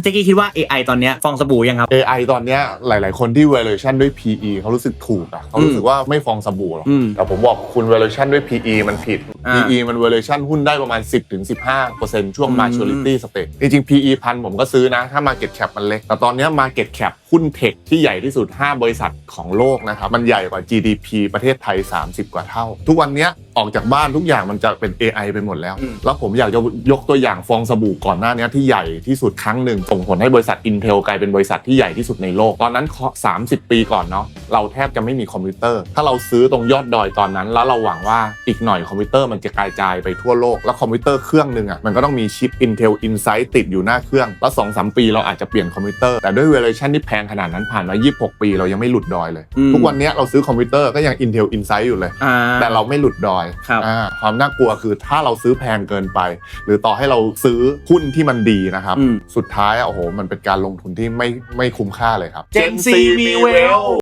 พี่แจ็คกี้คิดว่า AI ตอนเนี้ยฟองสบู่ยังครับ AI ตอนเนี้ยหลาย ๆ คนที่ valuation ด้วย PE เขารู้สึกถูกอะเขารู้สึกว่าไม่ฟองสบู่หรอกอืมแต่ผมบอกคุณ valuation ด้วย PE มันผิด อ่า PE มัน valuation หุ้นได้ประมาณ 10-15%ช่วงอืม maturity stage จริงๆ PE พันผมก็ซื้อนะ ถ้า market cap มันเล็ก แต่ตอนเนี้ย market cap หุ้นเทคที่ใหญ่ที่สุด 5 บริษัทของโลกนะครับ มันใหญ่กว่า GDP ประเทศไทย 30 กว่าเท่า ทุกวันเนี้ยออกจากบ้านทุกอย่างมันจะเป็น AI ไปหมดแล้ว อืม แล้วผมอยากจะยกตัวอย่างฟองสบู่ก่อนหน้านี้ที่ใหญ่ที่สุดครั้งหนึ่งส่งผลให้บริษัท Intel กลายเป็นบริษัทที่ใหญ่ที่สุดในโลก ตอนนั้น30 ปีก่อนเนาะ เราแทบจะไม่มีคอมพิวเตอร์ ถ้าเราซื้อตรงยอดดอยตอนนั้น แล้วเราหวังว่าอีกหน่อยคอมพิวเตอร์มันจะกระจายไปทั่วโลก แล้วคอมพิวเตอร์เครื่องหนึ่งอะมันก็ต้องมีชิป Intel Insight ติดอยู่หน้าเครื่อง แล้ว2อสปีเราอาจจะเปลี่ยนคอมพิวเตอร์ แต่ด้วย valuation ที่แพงขนาดนั้นผ่านมา 26 ปีเรายังไม่หลุดดอยเลยอืมทุกวันเนี้ยเราซื้อคอมพิวเตอร์ก็ยัง Intel Insight อยู่เลยอ่าแต่เราไม่หลุดดอยครับอ่าความน่ากลัวคือถ้าเราซื้อแพงเกินไป หรือต่อให้เราซื้อหุ้นที่มันดีนะครับอืมสุดท้ายอะโอ้โหมันเป็นการลงทุนที่ไม่ไม่คุ้มค่าเลยครับ Gen Z มี Wealth